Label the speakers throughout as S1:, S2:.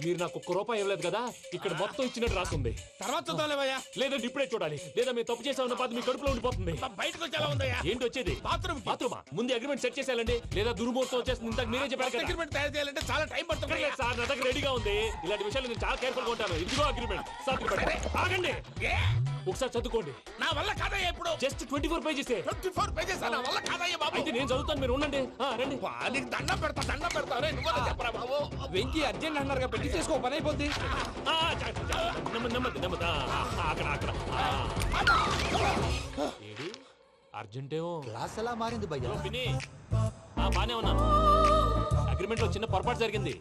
S1: మీరు నాకు ఒక్క రూపాయి ఇవ్వలేదు కదా? ఇక్కడ మొత్తం ఇచ్చినట్టు రాస్తుంది.
S2: తర్వాత చూద్దాంలేవయ్యా.
S1: లేదంటే ఇప్పుడే చూడాలి. లేదా మీరు తప్పు చేసామన్న బాధ మీ కడుపులో ఉండిపోతుంది.
S2: బయటకు వచ్చి ఎలా ఉందయ్యా.
S1: ఏంటి వచ్చేది?
S2: బాత్రూమ్
S1: బాత్రూమా? ముందు అగ్రిమెంట్ సెట్ చేసేయాలండి. లేదా దుర్మూర్తం వచ్చేస్తుంది. ఇంతకు మీరే చెప్పారు
S2: అగ్రిమెంట్ తయారు చేయాలంటే చాలా టైం పడుతుంది
S1: సార్ నా దగ్గర రెడీగా ఉంది. ఇలాంటి విషయాలు నేను చాలా కేర్ఫుల్గా ఉంటాను. ఇదిగో అగ్రిమెంట్ సంతకం పెట్టండి. ఆగండి.
S2: ఏ?
S1: ఒకసారి చదువుకోండి.
S2: నా వల్ల కాదయ్యా ఇప్పుడు.
S1: Just twenty four pages
S2: twenty four pages నా వల్ల కాదయ్యా బాబు.
S1: అయితే నేను చదువుతాను మీరు ఉండండి. ఆ, రండి.
S2: నీకు దండం పెడతా దండం పెడతా. రే నువ్వు చెప్పరా బాబు?
S3: వెంకీ అర్జెంట్ అన్నారు చేసుకో పని అయిపోద్ది.
S1: నెమ్మది అక్కడ అక్కడ. ఏడి? అర్జెంటేమో.
S3: క్లాస్ ఎలా మారింది భయ్యా?
S1: బానే ఉన్నాను అగ్రిమెంట్లో చిన్న పొరపాటు జరిగింది.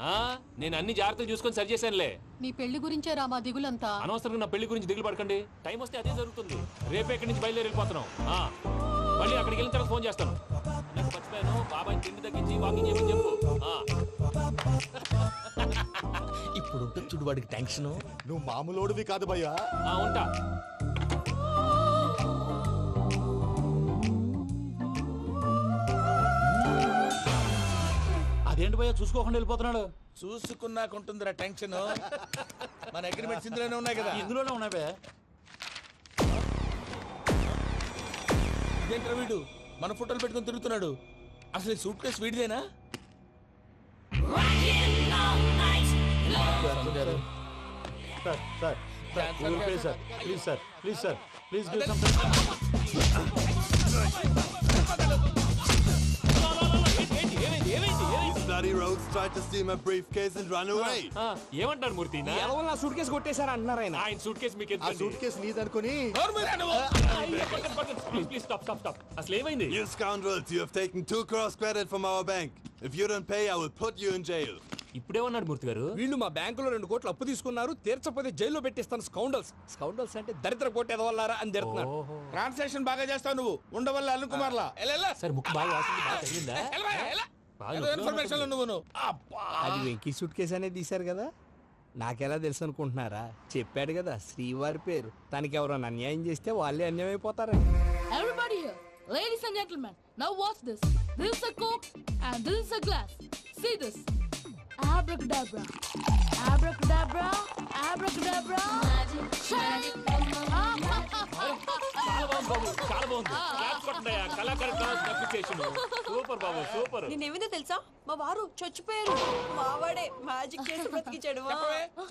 S1: ఆ నేను అన్ని జాగ్రత్తలు చూసుకొని సరి చేశానులే.
S4: నీ పెళ్ళి గురించే రా మా దిగులంతా.
S1: అనవసరంగా నా పెళ్ళి గురించి దిగులు పడకండి. టైం వస్తే అదే జరుగుతుంది. రేపే ఇక్కడి నుంచి బయలుదేరి వెళ్ళిపోతున్నాం. ఆ, మళ్ళీ అక్కడికి వెళ్ళిన తర్వాత ఫోన్ చేస్తాను. నాకు మర్చిపోయాను. బాబాయ్ తిండి తగ్గించి వాకింగ్ చేయమని చెప్పు. ఆ,
S2: ఇప్పుడు ఉంటుంది చూడు వాడికి టెన్షన్
S3: నువ్వు మామూలోడివి కాదు భయ్యా.
S1: ఆ, ఉంటా.
S3: అదేంటి భయ్యా చూసుకోకుండా వెళ్ళిపోతున్నాడు?
S2: చూసుకున్నాక ఉంటుందిరా టెన్షన్ మన అగ్రిమెంట్స్ ఇందులోనే ఉన్నాయి కదా.
S3: ఇందులోనే ఉన్నాయి భయ్యా.
S2: ఇదేంట్రా వీడు మన ఫోటోలు పెట్టుకొని తిరుగుతున్నాడు అసలు ఈ suitcase వీడిదేనా
S3: sir sir
S2: Cancel,
S3: sir please sir please sir please
S1: ఏంటి ఏమైంది ఏమైంది ఏమైంది
S5: Bloody rogues tried to steal my briefcase and run away.
S1: ఆ, ఏమంటారు మూర్తి? నా-
S3: ఎలా నా సూట్ కేసు కొట్టేశారు అంటున్నారు ఆయన.
S1: ఆయన సూట్ కేసు మీకు
S3: ఆ suitcase నీదనుకుని?
S1: Please please stop stop stop అసలు ఏమైంది?
S5: You scoundrels, you have taken two cross credit from our bank. If you don't pay, I will put you in jail.
S1: ఇప్పుడేమన్నాడు మూర్తి గారు.
S3: వీళ్ళు మా బ్యాంకులో రెండు కోట్లు అప్పు తీసుకున్నారు తీర్చపోతే జైల్లో పెట్టిస్తాను స్కౌండల్స్. స్కౌండల్స్ అంటే? దరిద్ర కోట ఎదవల్లారా అని తిడుతున్నారు.
S2: ట్రాన్సాక్షన్ బాగా చేస్తావు నువ్వు. ఉండవల్ల అల్లు కుమార్లా. ఎలా ఎలా
S1: సార్ ముక్కు బాగా వాసింది బాగా తగిలిందా
S2: ఇన్ఫర్మేషన్ నువ్వు నువ్వు అబ్బా
S3: అది వెంకీ సూట్ కేసు అనేది తీశారు కదా నాకెలా తెలుసు అనుకుంటున్నారా చెప్పాడు కదా శ్రీవారి పేరు తనకి ఎవరైనా అన్యాయం చేస్తే వాళ్ళే అన్యాయం అయిపోతారని
S4: Everybody here, ladies and gentlemen, now watch this. This is a coke and this is a glass. See this. Abracadabra.
S1: Super Babu super
S6: నేనేమిందో తెలుసా? మా వారు చచ్చిపోయారు. మావాడే మ్యాజిక్ చేసి బ్రతికించాడు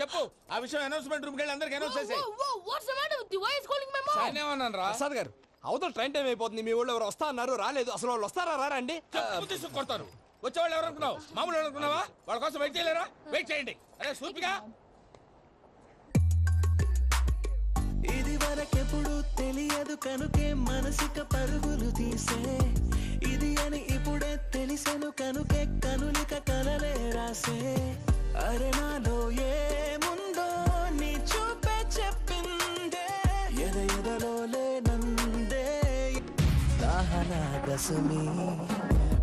S2: చెప్పు. ఆ విషయం అనౌన్స్మెంట్ రూమ్ కెళ్ళి అందరికి అనౌన్స్ చేసేయ్. రా?
S3: ప్రసాద్ గారు అవతల ట్రైన్ టైం అయిపోతుంది. మీ ఊళ్ళో ఎవరు వస్తా అన్నారు రాలేదు. అసలు వాళ్ళు వస్తారా? రారా అండి?
S2: చెప్పు తీసుకు కొడతారు. వచ్చేవాళ్ళు ఎవరు అనుకున్నావు? మామూలు ఎవరు అనుకున్నావా? వాళ్ళ కోసం వెయిట్ చేయలేరా? వెయిట్ చేయండి. అరే సూపిగా
S7: ఇది వరకెప్పుడు తెలియదు కనుకే మనసిక పరుగులు తీసే. ఇది అని ఇప్పుడే తెలిసెను కనుకే కనులిక కలలే రాసే. అరే నాలో ఏముందో నీ చూపే చెప్పిందే. ఎద ఎదలో లేనందే. దాహనా గసమి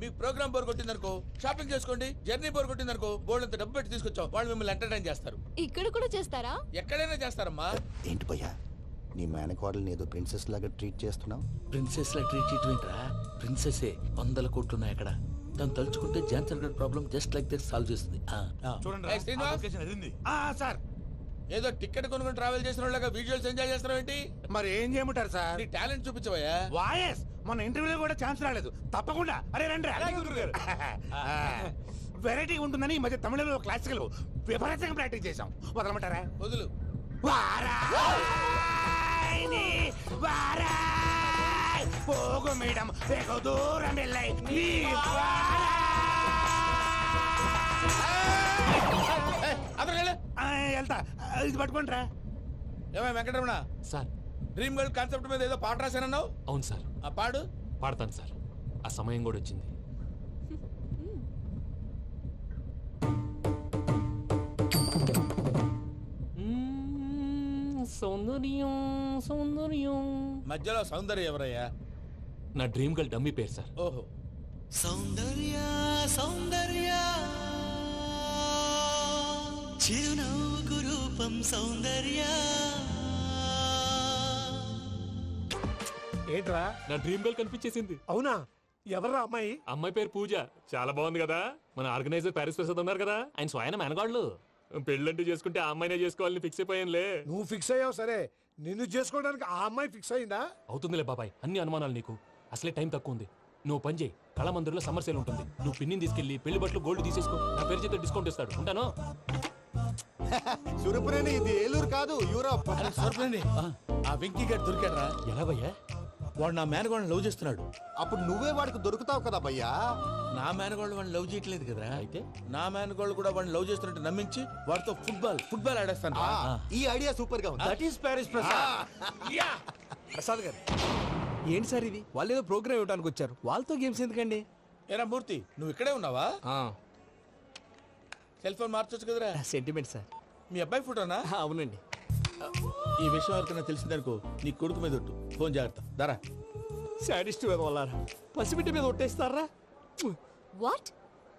S2: మీకు ప్రోగ్రామ్ బోర్ కొట్టిందనుకో షాపింగ్ చేసుకోండి జర్నీ బోర్ కొట్టిందనుకో బోర్డు అంత డబ్బు పెట్టి తీసుకొచ్చాం వాళ్ళు మిమ్మల్ని ఎంటర్టైన్ చేస్తారు.
S8: ఇక్కడ కూడా చేస్తారా?
S2: ఎక్కడైనా చేస్తారమ్మా.
S9: ఏంటి భయ్యా? నీ మేనకోడల్ని ఏదో ప్రిన్సెస్ లాగా ట్రీట్ చేస్తున్నావు?
S10: ప్రిన్సెస్ లా ట్రీట్ చేయటమేంట్రా ప్రిన్సెసే వందల కోట్లున్నాయి అక్కడ. తను తలుచుకుంటే Johnson God problem just like this solve చేస్తుంది.
S2: శ్రీనివాస్.
S5: సార్.
S2: ఏదో టికెట్ కొనుక్కొని ట్రావెల్ చేసిన వాళ్ళగా విజువల్స్ ఎంజాయ్ చేస్తున్నావు ఏంటి?
S5: మరి ఏం చేయమంటారు సార్?
S2: నీ టాలెంట్ చూపించవయ్యా.
S5: వాయస్! మన ఇంటర్వ్యూలో కూడా ఛాన్స్ రాలేదు. తప్పకుండా. అరే రండి వెరైటీ ఉంటుందని ఈ మధ్య తమిళలో క్లాసికల్ విపరీతంగా ప్రాక్టీస్ చేసాం వదలమంటారా?
S2: వదులు.
S5: వారాయని వారాయ్! పోగు మేడం వెగు దూరం వెళ్ళై ఆ, వెళ్తా.
S2: ఏమై Venkataramana?
S1: Sir.
S2: Dream girl concept మీద ఏదో పాట రాశానన్నావు?
S1: అవును సార్.
S2: ఆ పాడు?
S1: పాడతాను సార్. ఆ సమయం కూడా వచ్చింది. సౌందర్యం సౌందర్యం.
S2: మధ్యలో సౌందర్య ఎవరయ్యా?
S1: నా డ్రీమ్ గర్ల్ డమ్మీ పేరు సార్.
S2: ఓహో.
S7: సౌందర్య సౌందర్య. చిరునవ్వుకు రూపం సౌందర్య.
S3: ఏంట్రా?
S1: నా డ్రీమ్ గర్ల్ కనిపించేసింది.
S3: అవునా? ఎవర్రా అమ్మాయి?
S1: అమ్మాయి పేరు పూజ. చాలా బాగుంది కదా. మన ఆర్గనైజర్ ప్యారిస్ ప్రసాద్ ఉన్నారు కదా. ఆయన స్వయం మెనగాళ్ళు పెళ్ళంటూ చేసుకుంటే ఆ అమ్మాయినే చేసుకోవాలని ఫిక్స్ అయిపోయానులే.
S3: నువ్వు ఫిక్స్ అయ్యావు సరే. నిన్ను చేసుకోవడానికి ఆ అమ్మాయి ఫిక్స్ అయిందా?
S1: అవుతుందిలే బాబాయ్ అన్ని అనుమానాలు నీకు. అసలే టైం తక్కువ ఉంది. నువ్వు పని చేయి. కళమందిర్లో సమ్మర్ సేల్ ఉంటుంది. నువ్వు పిన్నిని తీసుకెళ్ళి పెళ్ళి బట్టలు గోల్డ్ తీసేసుకో. నా పేరు చేత డిస్కౌంట్ ఇస్తాడు. ఉంటాను?
S9: సురపురేని ఇది ఏలూరు కాదు యూరోప్.
S2: సూర్పండి ఆ. వెంకీ గారు దొరికాడరా.
S1: ఎలా భయ్యా
S2: వాడు నా మేనగోళ్ళని లవ్ చేస్తున్నాడు.
S9: అప్పుడు నువ్వే వాడికి దొరుకుతావు కదా భయ్యా?
S2: నా మేనగోళ్ళు వాడిని లవ్ చేయట్లేదు కదరా.
S1: అయితే?
S2: నా మేనగోళ్ళు కూడా వాడిని లవ్ చేస్తున్నట్టు నమ్మించి వాడితో ఫుట్బాల్ ఫుట్బాల్ ఆడేస్తాను
S9: ఆ, ఈ ఐడియా సూపర్గా ఉంది.
S2: That is Paris Prasad. Yeah.
S3: Prasad garu ఏంటి సార్ ఇది? వాళ్ళు ఏదో ప్రోగ్రామ్ ఇవ్వడానికి వచ్చారు. వాళ్ళతో గేమ్స్ ఎందుకండి?
S2: ఏరా మూర్తి నువ్వు ఇక్కడే ఉన్నావా? సెల్ ఫోన్ మార్చొచ్చు కదరా.
S3: Sentiment sir.
S2: మీ అబ్బాయి ఫోటోనా?
S3: అవునండి.
S2: ఈ విషయం ఎవరికైనా తెలిసిందనుకో నీ కొడుకు మీద ఒట్టు. ఫోన్ జాగ్రత్త. దారా.
S3: సాడిస్ట్ వాళ్ళారా పసిబిడ్డ మీద ఒట్టేస్తారా?
S8: వాట్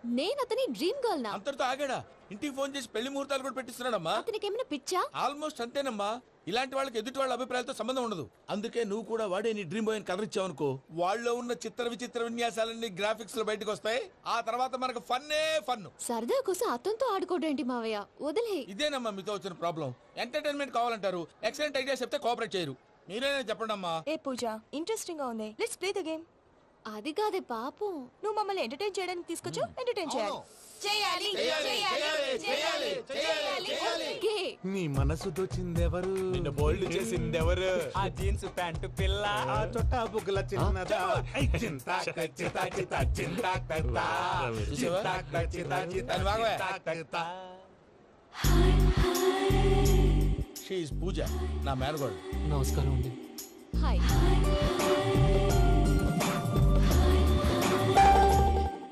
S8: నేను అతని డ్రీమ్ గర్ల్ నా.
S2: అంతటితో ఆగాడా? ఇంటికి ఫోన్ చేసి పెళ్ళి ముహూర్తాలు కూడా పెట్టిస్తున్నాడమ్మా.
S8: అతనికి ఏమైనా పిచ్చా?
S2: ఆల్మోస్ట్ అంతేనమ్మా. ఇలాంటి వాళ్ళకి ఎదుటి వాళ్ళ అభిప్రాయాలతో సంబంధం ఉండదు. అందుకే నువ్వు కూడా వాడే నీ డ్రీమ్ బాయ్ కలర్ ఇచ్చావనుకో. వాళ్ళలో ఉన్న చిత్ర విచిత్ర విన్యాసాలన్నీ గ్రాఫిక్స్లో బయటకు వస్తాయి. ఆ తర్వాత మనకు ఫన్నే ఫన్
S8: సరదా కోసం అతనితో ఆడుకోడేంటి మావయ్య? వదిలే.
S2: ఇదేనమ్మా మీతో వచ్చిన ప్రాబ్లం ఎంటర్టైన్మెంట్ కావాలంటారు. ఎక్సలెంట్ ఐడియా చెప్తే కోఆపరేట్ చేయరు. మీరేనే చెప్పండి అమ్మా
S6: ఏ పూజ? ఇంట్రెస్టింగ్గా ఉంది. లెట్స్ ప్లే ద గేమ్
S8: అది కాదే పాపం.
S6: నువ్వు మమ్మల్ని ఎంటర్టైన్ చేయడానికి తీసుకొచ్చు ఎంటర్టైన్ చేయాలి. చేయాలి.
S8: ఓకే.
S5: నీ మనసు దోచిందెవరు?
S3: నిన్ను బోల్డ్ చేసింది ఎవరు ఆ జీన్స్ ప్యాంటు పిల్ల
S5: ఆ చుట్టా బుగ్గల చిన్నదా? ఐ చింతా చింతా చింతా కర్తా
S2: పూజ నా మేనగోడు
S1: నమస్కారం అండి.
S8: Hi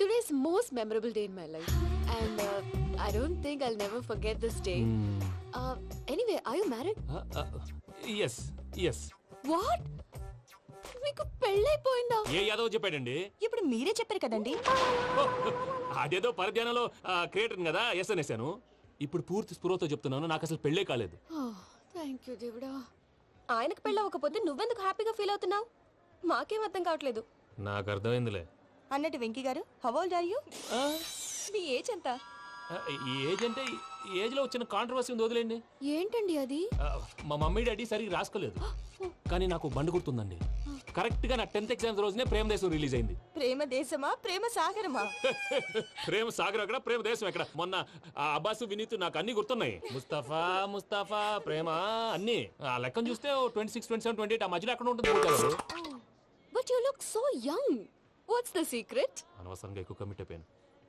S8: Today's most memorable day in my life and I don't think I'll never forget this day anyway I you married
S1: yes yes
S8: what మీకు పెళ్ళైపోయిందా
S1: ఏ యాదవ్ చెప్పాడండి?
S6: ఇప్పుడు మీరే చెప్పారు కదండి.
S1: అదేదో పరధ్యానంలో క్రియేటర్ కదా ఎస్ అనేసాను. ఇప్పుడు పూర్తి స్పృహతో చెప్తున్నాను నాకు అసలు పెళ్ళే కాలేదు.
S8: థ్యాంక్ యూ దేవుడా.
S6: ఆయనకు పెళ్ళి అవ్వకపోతే నువ్వెందుకు హ్యాపీగా ఫీల్ అవుతున్నావు? మాకేం అర్థం కావట్లేదు.
S1: నాకు అర్థమైందిలే.
S6: అన్నట్టు Venky garu how old are you me age ఎంత?
S1: ఈ ఏజ్ అంటే ఈ ఏజ్లో వచ్చిన కాంట్రవర్సీ ఉంది వదిలేండి.
S8: ఏంటండి అది?
S1: మా మమ్మీ డాడీ సరిగ్గా రాసుకోలేదు. కానీ నాకు బండి గుర్తుందండి. కరెక్ట్గా నా టెన్త్ ఎగ్జామ్స్ రోజునే ప్రేమ దేశం రిలీజ్ అయింది.
S6: ప్రేమ దేశమా ప్రేమ సాగరమా?
S1: ప్రేమ సాగర్ అక్కడ ప్రేమ దేశం ఎక్కడ? మొన్న ఆ అబ్బాసు వినీత్ నాకు అన్ని గుర్తున్నాయి. ముస్తఫా ముస్తఫా ప్రేమ అన్ని. ఆ లెక్కను చూస్తే twenty six twenty seven twenty eight ఆ మధ్యలో అక్కడ ఉంటుంది
S8: but you look so young what's the secret
S1: అనవసరంగా ఎక్కువ కమిట్ అయిపోయాను.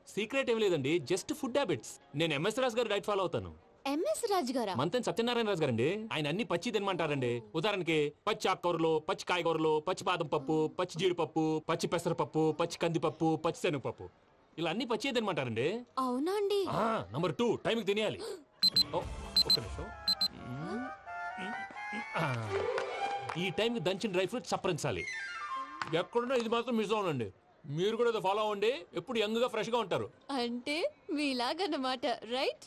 S1: సీక్రెట్ ఏం లేదండి జస్ట్ ఫుడ్ హ్యాబిట్స్ నేను MS Raj garu diet follow అవుతాను.
S8: ఎంఎస్ రాజ్ గారా?
S1: మంతెన్ సత్యనారాయణ రాజు గారండి. ఆయన అన్ని పచ్చి తినమంటారండి. ఉదాహరణకి పచ్చి ఆకుకూరలు పచ్చి కాయగూరలు పచ్చి బాదం పప్పు పచ్చి జీడిపప్పు పచ్చి పెసరపప్పు పచ్చి కందిపప్పు పచ్చి శనగపప్పు. ఇలా అన్ని పచ్చి తినమంటారండి.
S8: అవునా అండి?
S1: నంబర్ టూ టైంకి తినేయాలి. ఓ, ఒక్క నిమిషం. ఆ, ఈ టైంకి దంచిన డ్రై ఫ్రూట్స్ సప్పరించాలి ఎక్కడున్నా ఇది మాత్రం మిస్ అవునండి మీరు కూడా ఇది ఫాలో అవ్వండి. ఎప్పుడు యంగ్గా ఫ్రెష్గా ఉంటారు.
S8: అంటే మీలాగన్నమాట రైట్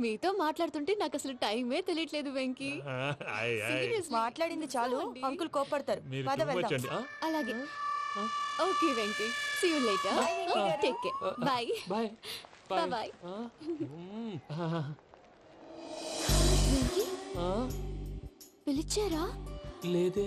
S8: మీతో మాట్లాడుతుంటే నాకు అసలు టైమే తెలియట్లేదు వెంకీ. Seriously.
S6: మాట్లాడింది చాలు. అంకుల్ కోపడతారు
S1: మీరు
S6: పద వెళ్దాం?
S8: అలాగే. Okay Venky. See you later. Take care bye
S1: bye
S8: Venky?
S1: ఆ?
S8: పిలిచారా?
S1: లేదే.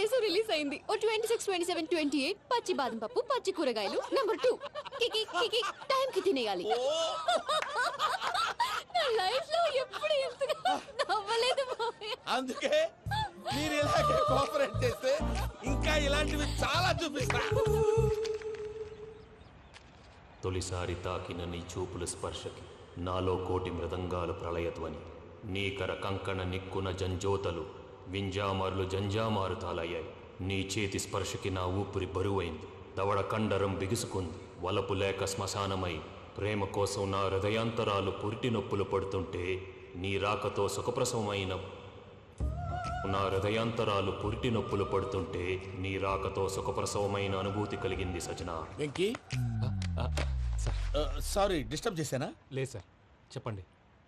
S8: దేశం రిలీజ్ అయింది. ఓ twenty six twenty seven twenty eight పచ్చి బాదం పప్పు పచ్చి కూరగాయలు. నెంబర్ టూ కికి కికి టైం కి తినేయాలి. నా లైఫ్లో ఎప్పుడు ఎంతగా నవ్వలేదు మామయ్య.
S2: అందుకే మీరు ఇలాగే కోఆపరేట్ చేస్తే ఇంకా ఇలాంటివి చాలా చూపిస్తా.
S11: తొలిసారి తాకిన నీ చూపుల స్పర్శకి నాలో కోటి మృదంగాలు ప్రళయధ్వని. నీకర కంకణ నిక్కున జంజోతలు వింజామారులు జంజామారుతాలయ్యాయి. నీ చేతి స్పర్శకి నా ఊపిరి బరువైంది. దవడ కండరం బిగుసుకుంది. వలపు లేక శ్మశానమై. ప్రేమ కోసం నా హృదయాంతరాలు పురిటి నొప్పులు పడుతుంటే నీ రాకతో సుఖప్రసవమైన నా హృదయాంతరాలు పురిటి నొప్పులు పడుతుంటే నీ రాకతో సుఖప్రసవమైన అనుభూతి కలిగింది సజనా
S2: వెంకీ?
S1: సారీ.
S2: డిస్టర్బ్ చేశానా?
S1: లేదు సార్. చెప్పండి.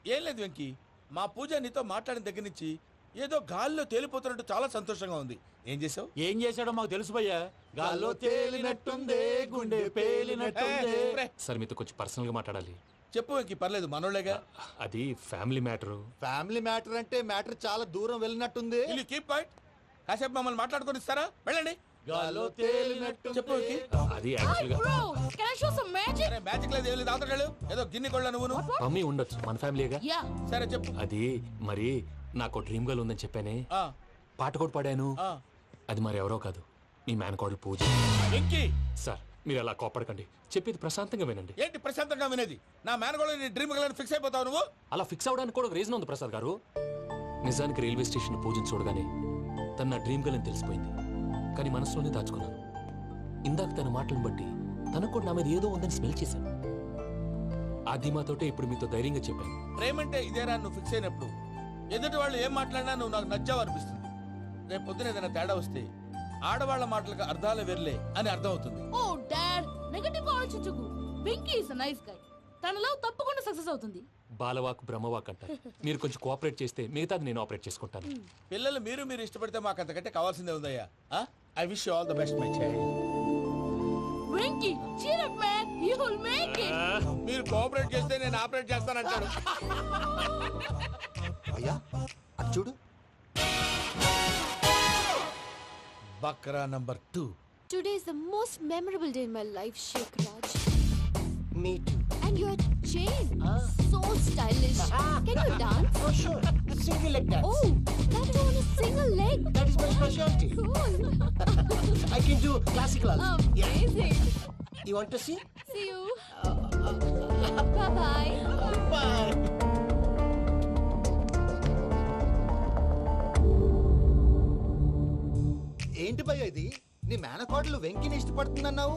S2: ఏం లేదు వెంకీ. మా పూజ నీతో మాట్లాడిన దగ్గర నుంచి ఏదో గాల్లో తేలిపోతున్నట్టు చాలా సంతోషంగా ఉంది. ఏం చేసావు
S10: ఏం చేశాడో మాకు తెలుసు భయ్యా. గాల్లో తేలినట్టుందే గుండె పేలినట్టుందే.
S1: సార్ మీతో కొంచెం పర్సనల్గా మాట్లాడాలి.
S2: చెప్పు వెంకీ పర్లేదు మనోళ్ళేగా.
S1: అది ఫ్యామిలీ మ్యాటరు.
S9: ఫ్యామిలీ మ్యాటర్ అంటే మ్యాటర్ చాలా దూరం వెళ్ళినట్టుంది.
S2: వీళ్ళు కీప్ పాయింట్ కాసేపు మమ్మల్ని మాట్లాడుకొని ఇస్తారా? వెళ్ళండి.
S10: గాల్లో తేలినట్టు
S2: చెప్పు
S1: అది
S4: Hi,
S1: యాక్చువల్గా
S4: bro. Can I show some magic?
S2: అరే మ్యాజిక్ లేదు ఏం లేదు ఆతడాలు ఏదో గిన్నె కొళ్ళ నువ్వును.
S1: మమ్మీ ఉండొచ్చు మన
S4: Yeah.
S2: సరే చెప్పు.
S1: అది మరి నాకు డ్రీమ్ గర్ల్ ఉందని చెప్పానే.
S2: ఆ,
S1: పాట కూడా పాడాను.
S2: ఆ.
S1: అది మరి ఎవరో కాదు. మీ మేనకోడలు పూజ. సార్ మీరు అలా కోపడకండి చెప్పేది ప్రశాంతంగా వినండి.
S2: ఏంటి ప్రశాంతంగా వినేది? నా మేనగోళ నీ డ్రీమ్ గలని ఫిక్స్ అయిపోతావు నువ్వు?
S1: అలా ఫిక్స్ అవడానికి కూడా రీజన్ ఉంది ప్రసాద్ గారు. నిజానికి రైల్వే స్టేషన్ పూజను చూడగానే తన నా డ్రీమ్ గర్ల్ అని తెలిసిపోయింది. కానీ మనసులోనే దాచుకున్నాను. ఇందాక తన మాటలను బట్టి తనకు కూడా నా మీద ఏదో ఉందని స్మెల్ చేశాను. ఆ ధీమాతోటే ఇప్పుడు మీతో ధైర్యంగా చెప్పాను.
S2: ప్రేమంటే ఇదేరా నువ్వు ఫిక్స్ అయినప్పుడు. ఎదుటి వాళ్ళు ఏం మాట్లాడినా నువ్వు నాకు నచ్చావు అనిపిస్తుంది రేపు పొద్దున ఏదైనా తేడా వస్తే ఆడవాళ్ళ మాటలకు అర్థాలు వెర్లే అని అర్థం అవుతుంది
S4: Oh, Dad. నెగటివ్ ఆలోచించకు. వెంకీ ఇస్ నైస్ గై తన లవ్ తప్పకుండా సక్సెస్ అవుతుంది.
S1: బాలవాక్ బ్రహ్మవాక్ అంటారు. మీరు కొంచెం కోఆపరేట్ చేస్తే మిగతాది నేను ఆపరేట్ చేసుకుంటాను.
S2: పిల్లలు మీరు మీరు ఇష్టపడితే మాకు అంతకంటే కావాల్సిందే ఉందయ్యా. I wish all the best my child
S4: Venky cheer up man
S2: మీరు కోఆపరేట్ చేస్తే నేను ఆపరేట్ చేస్తాను అంటాడు
S9: అయ్యా అది చూడు.
S2: Bakra number two.
S8: Today is the most memorable day in my life Sheikh
S10: me too
S8: And your chain, so stylish. Can you dance?
S10: Oh, sure. Single leg dance.
S8: Oh, that too on a single leg.
S10: That is my specialty.
S8: Cool.
S10: I can do classical also.
S8: Amazing.
S10: You want to see?
S8: See you. Bye bye.
S10: Bye.
S9: ఏంటి భయ్య ఇది నీ మేనకోడలు వెంకిని ఇష్టపడుతుందన్నావు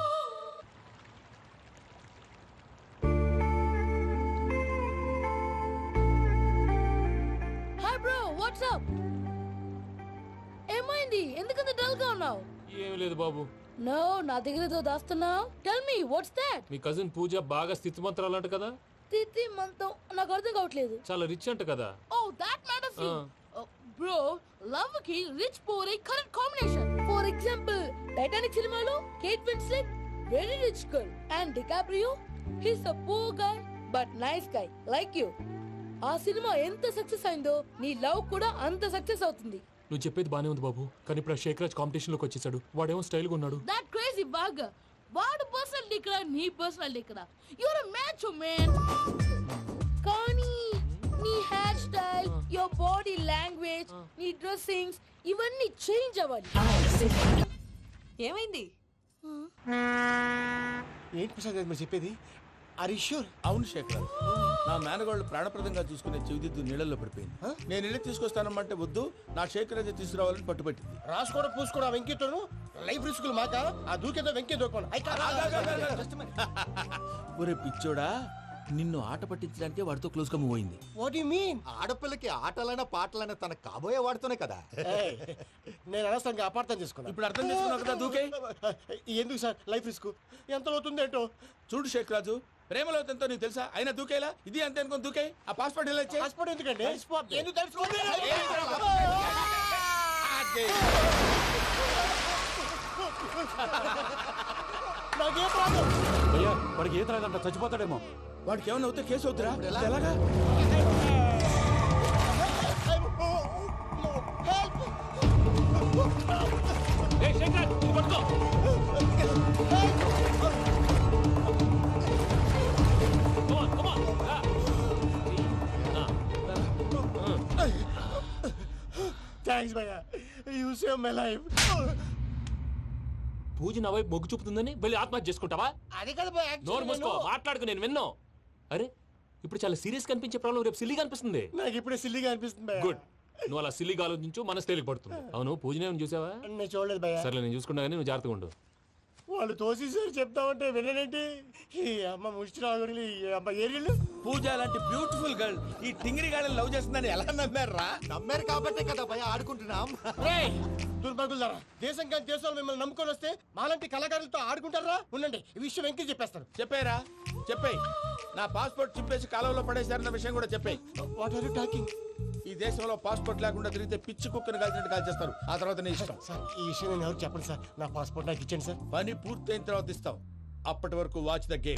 S4: ఉన్నావు
S1: ఏం లేదు బాబు.
S4: No నా దగ్గర ఏదో దాస్తున్నావు? టెల్ మీ వాట్స్ దాట్
S1: మీ కజిన్ పూజ బాగా స్థితిమంతరాలు అంట కదా?
S4: తిత్తి మంతం నాకు అర్థం కావట్లేదు.
S1: చాలా రిచ్ అంట కదా?
S4: Oh that matters. బ్రో లవ్కి rich poor a correct combination for example Titanic సినిమాలో Kate Winslet very rich girl and DiCaprio he's a poor guy but nice guy like you ఆ సినిమా ఎంత సక్సెస్ అయిందో నీ love కూడా అంత success అవుతుంది.
S1: నువ్వు చెప్పేది బానే ఉంది బాబు కానీ ఇప్పుడు ఆ శేఖరాజ్ కాంపిటీషన్లోకి వచ్చేసాడు. వాడేమో స్టైల్గా ఉన్నాడు.
S4: దట్ క్రేజీ బాగ్ వాడు పర్సనాలిటీ ఇక్కడ నీ పర్సనాలిటీ ఇక్కడ. యువర్ మ్యాచ్ మ్యాన్ కానీ నీ hair style your body language నీ డ్రెస్సింగ్స్ ఇవన్నీ చేంజ్ అవ్వాలి.
S6: ఏమైంది?
S12: ఏంటి ప్రసాద్ గారు మీరు చెప్పేది? ఆర్ షూర్
S2: అవును శేఖర్ నా మేనగోళ్ళు ప్రాణప్రదంగా చూసుకునే చెవిదిద్దు నీళ్ళల్లో పడిపోయింది. నేను ఇల్లు తీసుకొస్తానమ్మంటే వద్దు నా శేఖర్ అయితే తీసుకురావాలని పట్టుబట్టింది.
S12: రాసుకోవడం పూసుకోవడం ఆ వెంకీతోను లైఫ్ రిస్కులు మాక? ఆ దూకేదో వెంకీ దూకోను
S2: ఒరే పిచ్చోడా నిన్ను ఆట పట్టించడానికే వాడితో క్లోజ్గా మూవ్ అయింది.
S12: వాట్ యు మీన్
S9: ఆడపిల్లకి ఆటలైనా పాటలైనా తన కాబోయే వాడితోనే కదా.
S12: నేను అనవసరంగా అపార్థం చేసుకున్నా.
S2: ఇప్పుడు అర్థం చేసుకున్నావు కదా దూకే?
S12: ఎందుకు సార్? Life risk. ఎంత అవుతుంది ఏంటో
S2: చూడు షేక్ రాజు ప్రేమలో ఎంతో నీకు తెలుసా? అయినా దూకేలా? ఇది అంతే అనుకుని దూకే? ఆ పాస్పోర్ట్ ఎలా ఇచ్చే
S12: పాస్పోర్ట్ ఎందుకండి? ఎందుకు తెలుసుకోండి? నాకేం ప్రాబ్లం?
S1: అయ్యా వాడికి ఈత రాదంట చచ్చిపోతాడేమో.
S2: వాడికి ఏమైనా అవుతే కేసు అవుతురా ఎలాగా?
S12: థ్యాంక్స్ భయ్యా you save my life
S1: Pooja నా వైపు మొగ్గు చూపుతుందని వెళ్ళి ఆత్మహత్య చేసుకుంటావా?
S12: అది కదా భయ్యా
S1: నోరు మూసుకో మాట్లాడుకు నేను విన్నో. అరే ఇప్పుడు చాలా సీరియస్ కనిపించే ప్రాబ్లం రేపు సిల్లీగా అనిపిస్తుంది.
S12: నాకు ఇప్పుడే సిల్లిగా అనిపిస్తుంది భయ్యా
S1: గుడ్ నువ్వు అలా సిల్లీగా ఆలోచించు మనసు తేలిక పడుతుంది. అవును పూజనే చూసావా?
S12: నేను చూడలేదు భయ్యా
S1: సర్లే నేను చూసుకున్నా కానీ నువ్వు జాగ్రత్తగా ఉండు.
S12: వాళ్ళు తోసేసారు చెప్తామంటే విననేంటి ఈ అమ్మ ముష్టి రాగుడి ఈ అమ్మ ఏరియలు
S2: పూజ లాంటి బ్యూటిఫుల్ గర్ల్ ఈ టింగిరి గాడిని లవ్ చేస్తుందని ఎలా నమ్మారా?
S9: నమ్మారు కాబట్టే కదా భయ ఆడుకుంటున్నాం.
S12: దుర్భగులారా దేశం కానీ దేశంలో మిమ్మల్ని నమ్ముకొని వస్తే మాలాంటి కళాకారులతో ఆడుకుంటారా? ఉండండి ఈ విషయం వెంకీ చెప్పేస్తారు
S2: చెప్పారా? చెప్పేయ్. నా పాస్పోర్ట్ చింపేసి కాలువలో పడేశారన్న విషయం కూడా చెప్పేయ్.
S12: వాట్ ఆర్ యు టాకింగ్
S2: ఈ దేశంలో పాస్పోర్ట్ లేకుండా తిరిగితే పిచ్చి కుక్కను కాల్చినట్టు కాల్చేస్తారు. ఆ తర్వాత నీ ఇష్టం.
S12: సార్ ఈ విషయం నేను ఎవరు చెప్పండి సార్. నా పాస్పోర్ట్ నాకు ఇచ్చండి సార్.
S2: పని పూర్తయిన తర్వాత ఇస్తాం అప్పటి వరకు వాచ్ ద గేమ్